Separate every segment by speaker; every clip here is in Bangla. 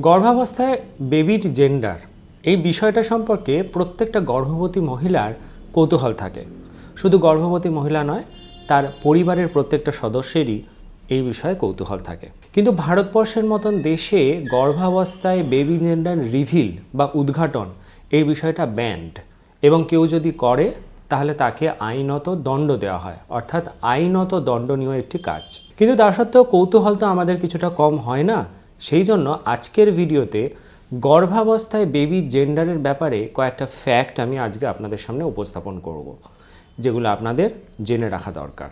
Speaker 1: গর্ভাবস্থায় বেবির জেন্ডার এই বিষয়টা সম্পর্কে প্রত্যেকটা গর্ভবতী মহিলার কৌতূহল থাকে। শুধু গর্ভবতী মহিলা নয়, তার পরিবারের প্রত্যেকটা সদস্যেরই এই বিষয়ে কৌতূহল থাকে। কিন্তু ভারতবর্ষের মতন দেশে গর্ভাবস্থায় বেবি জেন্ডার রিভিল বা উদ্ঘাটন, এই বিষয়টা ব্যান্ড এবং কেউ যদি করে, তাহলে তাকে আইনত দণ্ড দেওয়া হয়। অর্থাৎ আইনত দণ্ডনীয় একটি কাজ। কিন্তু তা সত্ত্বেও কৌতূহল তো আমাদের কিছুটা কম হয় না। সেই জন্য আজকের ভিডিওতে গর্ভাবস্থায় বেবি জেন্ডারের ব্যাপারে কয়েকটা ফ্যাক্ট আমি আজকে আপনাদের সামনে উপস্থাপন করব, যেগুলো আপনাদের জেনে রাখা দরকার।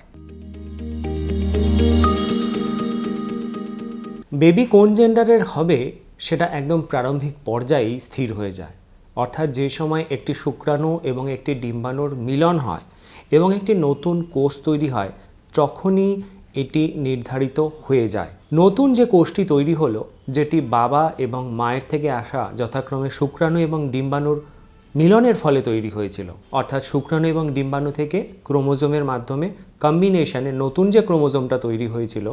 Speaker 1: বেবি কোন জেন্ডারের হবে সেটা একদম প্রারম্ভিক পর্যায়েই স্থির হয়ে যায়। অর্থাৎ যে সময় একটি শুক্রাণু এবং একটি ডিম্বাণুর মিলন হয় এবং একটি নতুন কোষ তৈরি হয়, তখনই এটি নির্ধারিত হয়ে যায়। নতুন যে কোষটি তৈরি হলো, যেটি বাবা এবং মায়ের থেকে আসা যথাক্রমে শুক্রাণু এবং ডিম্বাণুর মিলনের ফলে তৈরি হয়েছিল। অর্থাৎ শুক্রাণু এবং ডিম্বাণু থেকে ক্রোমোজোমের মাধ্যমে কম্বিনেশনে নতুন যে ক্রোমোজোমটা তৈরি হয়েছিল,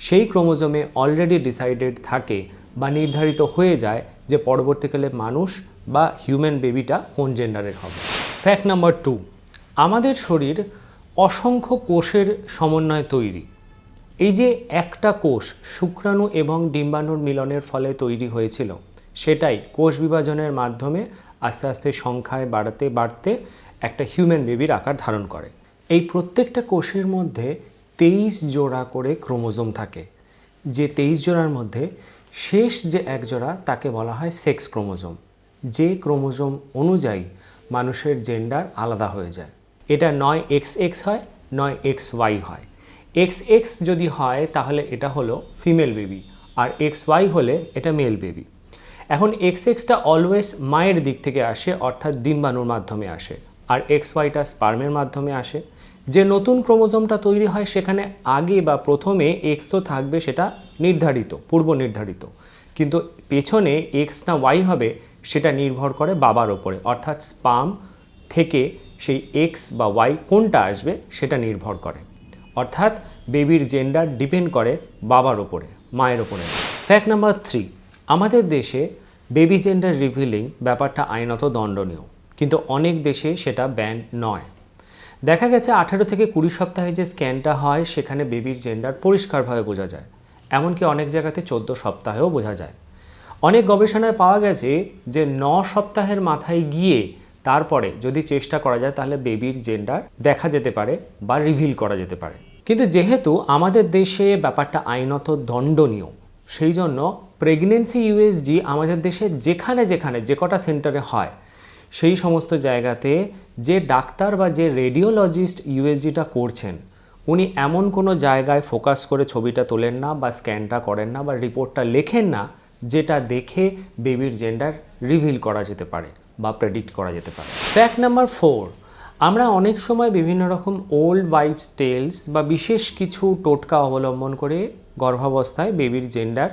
Speaker 1: সেই ক্রোমোজোমে অলরেডি ডিসাইডেড থাকে বা নির্ধারিত হয়ে যায় যে পরবর্তীকালে মানুষ বা হিউম্যান বেবিটা কোন জেন্ডারের হবে। ফ্যাক্ট নাম্বার টু আমাদের শরীর অসংখ্য কোষের সমন্বয়ে তৈরি। এই যে একটা কোষ শুক্রাণু এবং ডিম্বাণুর মিলনের ফলে তৈরি হয়েছিল, সেটাই কোষ বিভাজনের মাধ্যমে আস্তে আস্তে সংখ্যায় বাড়াতে বাড়তে একটা হিউম্যান বেবির আকার ধারণ করে। এই প্রত্যেকটা কোষের মধ্যে তেইশ জোড়া করে ক্রোমোজোম থাকে। যে তেইশ জোড়ার মধ্যে শেষ যে এক জোড়া, তাকে বলা হয় সেক্স ক্রোমোজোম। যে ক্রোমোজোম অনুযায়ী মানুষের জেন্ডার আলাদা হয়ে যায়। এটা নয় এক্স এক্স হয়, নয় এক্স ওয়াই হয়। এক্স এক্স যদি হয়, তাহলে এটা হলো ফিমেল বেবি আর এক্স ওয়াই হলে এটা মেল বেবি এখন এক্স এক্সটা অলওয়েজ মায়ের দিক থেকে আসে, অর্থাৎ ডিম্বাণুর মাধ্যমে আসে আর এক্স ওয়াইটা স্পার্মের মাধ্যমে আসে। যে নতুন ক্রোমোজোমটা তৈরি হয়, সেখানে আগে বা প্রথমে এক্স তো থাকবে সেটা নির্ধারিত, পূর্ব নির্ধারিত। কিন্তু পেছনে এক্স না ওয়াই হবে, সেটা নির্ভর করে বাবার ওপরে। অর্থাৎ স্পাম থেকে সেই এক্স বা ওয়াই কোনটা আসবে, সেটা নির্ভর করে। অর্থাৎ বেবির জেন্ডার ডিপেন্ড করে বাবার ওপরে মায়ের ওপরে ফ্যাক্ট নাম্বার থ্রি আমাদের দেশে বেবি জেন্ডার রিভিলিং ব্যাপারটা আইনত দণ্ডনীয়, কিন্তু অনেক দেশে সেটা ব্যান নয়। দেখা গেছে আঠেরো থেকে কুড়ি সপ্তাহে যে স্ক্যানটা হয়, সেখানে বেবির জেন্ডার পরিষ্কারভাবে বোঝা যায়। এমনকি অনেক জায়গাতে চোদ্দ সপ্তাহেও বোঝা যায়। অনেক গবেষণায় পাওয়া গেছে যে ন সপ্তাহের মাথায় গিয়ে তারপরে যদি চেষ্টা করা যায়, তাহলে বেবির জেন্ডার দেখা যেতে পারে বা রিভিল করা যেতে পারে। কিন্তু যেহেতু আমাদের দেশে ব্যাপারটা আইনত দণ্ডনীয়, সেই জন্য প্রেগনেন্সি ইউএসজি আমাদের দেশে যেখানে যেখানে যে কটা সেন্টারে হয়, সেই সমস্ত জায়গাতে যে ডাক্তার বা যে রেডিওলজিস্ট ইউএসজিটা করছেন, উনি এমন কোনো জায়গায় ফোকাস করে ছবিটা তোলেন না বা স্ক্যানটা করেন না বা রিপোর্টটা লেখেন না, যেটা দেখে বেবির জেন্ডার রিভিল করা যেতে পারে। বা প্রেডিক্ট করা যেতে পারে। ফ্যাক্ট নাম্বার ফোর আমরা অনেক সময় বিভিন্ন রকম ওল্ড ওয়াইফস টেলস বা বিশেষ কিছু টোটকা অবলম্বন করে গর্ভাবস্থায় বেবির জেন্ডার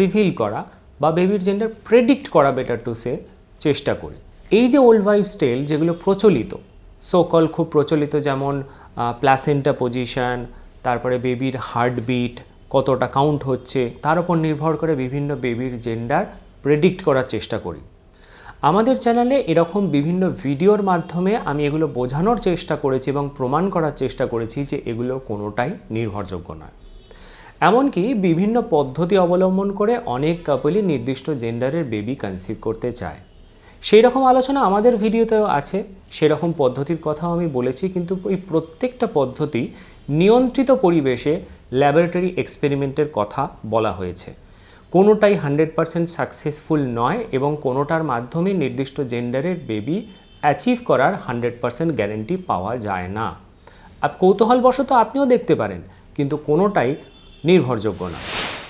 Speaker 1: রিভিল করা বা বেবির জেন্ডার প্রেডিক্ট করা বেটার টু সে চেষ্টা করি। এই যে ওল্ড ওয়াইফস টেল যেগুলো প্রচলিত সোকল খুব প্রচলিত যেমন প্লাসেন্টা পজিশন তারপরে বেবির হার্টবিট কতটা কাউন্ট হচ্ছে, তার উপর নির্ভর করে বিভিন্ন বেবির জেন্ডার প্রেডিক্ট করার চেষ্টা করি। আমাদের চ্যানেলে এরকম বিভিন্ন ভিডিওর মাধ্যমে আমি এগুলো বোঝানোর চেষ্টা করেছি এবং প্রমাণ করার চেষ্টা করেছি যে এগুলো কোনোটাই নির্ভরযোগ্য নয়। এমনকি বিভিন্ন পদ্ধতি অবলম্বন করে অনেক কাপলই নির্দিষ্ট জেন্ডারের বেবি কনসিভ করতে চায়। সেই রকম আলোচনা আমাদের ভিডিওতেও আছে, সেরকম পদ্ধতির কথাও আমি বলেছি, কিন্তু এই প্রত্যেকটা পদ্ধতি নিয়ন্ত্রিত পরিবেশে ল্যাবরেটরি এক্সপেরিমেন্টের কথা বলা হয়েছে। কোনোটাই হান্ড্রেড পারসেন্ট সাকসেসফুল নয় এবং কোনোটার মাধ্যমে নির্দিষ্ট জেন্ডারের বেবি অ্যাচিভ করার হান্ড্রেড পারসেন্ট গ্যারেন্টি পাওয়া যায় না। আর কৌতূহলবশত আপনিও দেখতে পারেন, কিন্তু কোনোটাই নির্ভরযোগ্য না।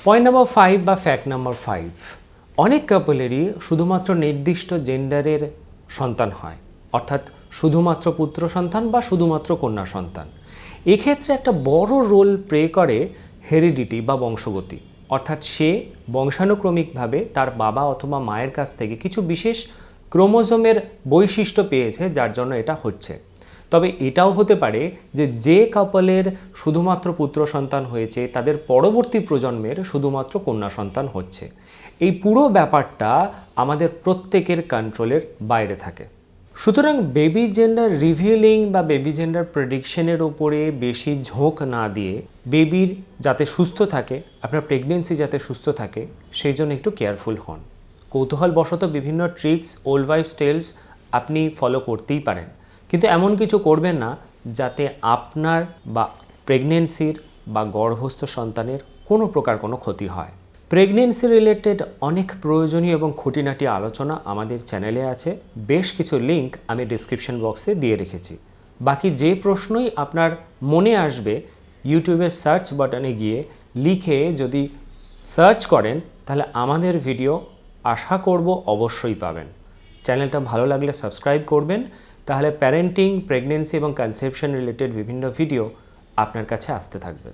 Speaker 1: পয়েন্ট নাম্বার ফাইভ বা ফ্যাক্ট নাম্বার ফাইভ অনেক কাপলেরই শুধুমাত্র নির্দিষ্ট জেন্ডারের সন্তান হয়, অর্থাৎ শুধুমাত্র পুত্র সন্তান বা শুধুমাত্র কন্যা সন্তান। এক্ষেত্রে একটা বড় রোল প্লে করে হেরিডিটি বা বংশগতি। অর্থাৎ সে বংশানুক্রমিকভাবে তার বাবা অথবা মায়ের কাছ থেকে কিছু বিশেষ ক্রোমোজোমের বৈশিষ্ট্য পেয়েছে, যার জন্য এটা হচ্ছে। তবে এটাও হতে পারে যে যে কাপলের শুধুমাত্র পুত্র সন্তান হয়েছে, তাদের পরবর্তী প্রজন্মের শুধুমাত্র কন্যা সন্তান হচ্ছে। এই পুরো ব্যাপারটা আমাদের প্রত্যেকের কন্ট্রোলের বাইরে থাকে। সুতরাং বেবি জেন্ডার রিভিলিং বা বেবি জেন্ডার প্রেডিকশনের ওপরে বেশি ঝোঁক না দিয়ে বেবির যাতে সুস্থ থাকে, আপনার প্রেগনেন্সি যাতে সুস্থ থাকে, সেই জন্য একটু কেয়ারফুল হন। কৌতূহলবশত বিভিন্ন ট্রিক্স ওল্ড ওয়াইফ টেলস আপনি ফলো করতেই পারেন। কিন্তু এমন কিছু করবেন না যাতে আপনার বা প্রেগনেন্সির বা গর্ভস্থ সন্তানের কোনো প্রকার কোনো ক্ষতি হয়। প্রেগনেন্সি রিলেটেড অনেক প্রয়োজনীয় এবং খুঁটিনাটি আলোচনা আমাদের চ্যানেলে আছে। বেশ কিছু লিংক আমি ডিসক্রিপশন বক্সে দিয়ে রেখেছি। বাকি যে প্রশ্নই আপনার মনে আসবে ইউটিউবের সার্চ বাটনে গিয়ে লিখে যদি সার্চ করেন, তাহলে আমাদের ভিডিও আশা করব অবশ্যই পাবেন। চ্যানেলটা ভালো লাগলে সাবস্ক্রাইব করবেন। তাহলে প্যারেন্টিং প্রেগনেন্সি এবং কনসেপশন রিলেটেড বিভিন্ন ভিডিও আপনার কাছে আসতে থাকবে।